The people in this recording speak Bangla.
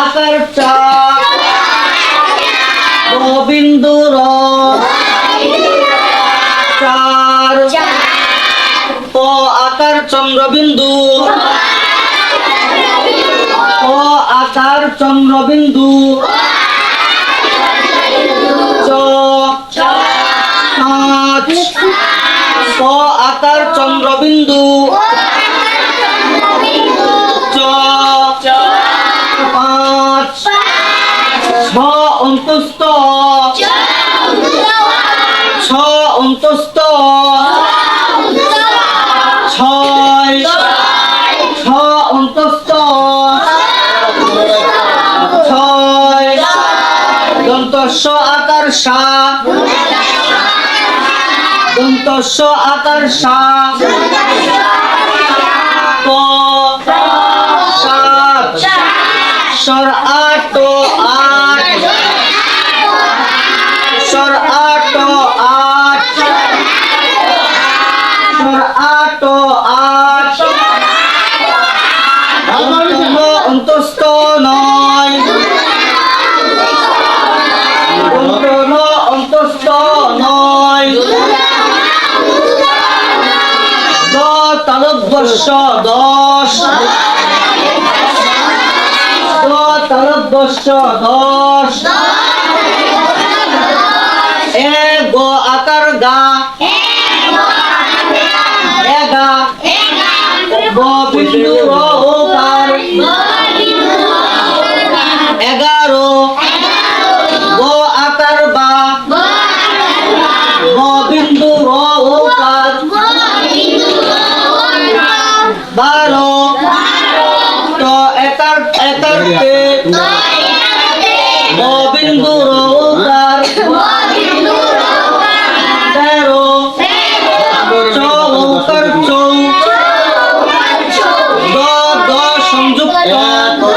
আকার চা গ বিন্দু র চার। প আকার চন্দ্রবিন্দু। প আকার চন্দ্রবিন্দু। চ। পাঁচ। প আকার চন্দ্রবিন্দু। অন্তস্থ ছ অন্তস্থ ছয় ছ অন্তস্থ ছয় দন্তস্ব আকার সা। দন্তস্ব আকার সা। স্বর আট আট। অন্তঃ অন্তস্থ নয়। অন্তঃ অন্তস্থ নয়। দশ। দশ। বারো ট একার একারতে বিন্দু রৌদার তেরো। চৌকার চৌ। দ সংযুক্ত।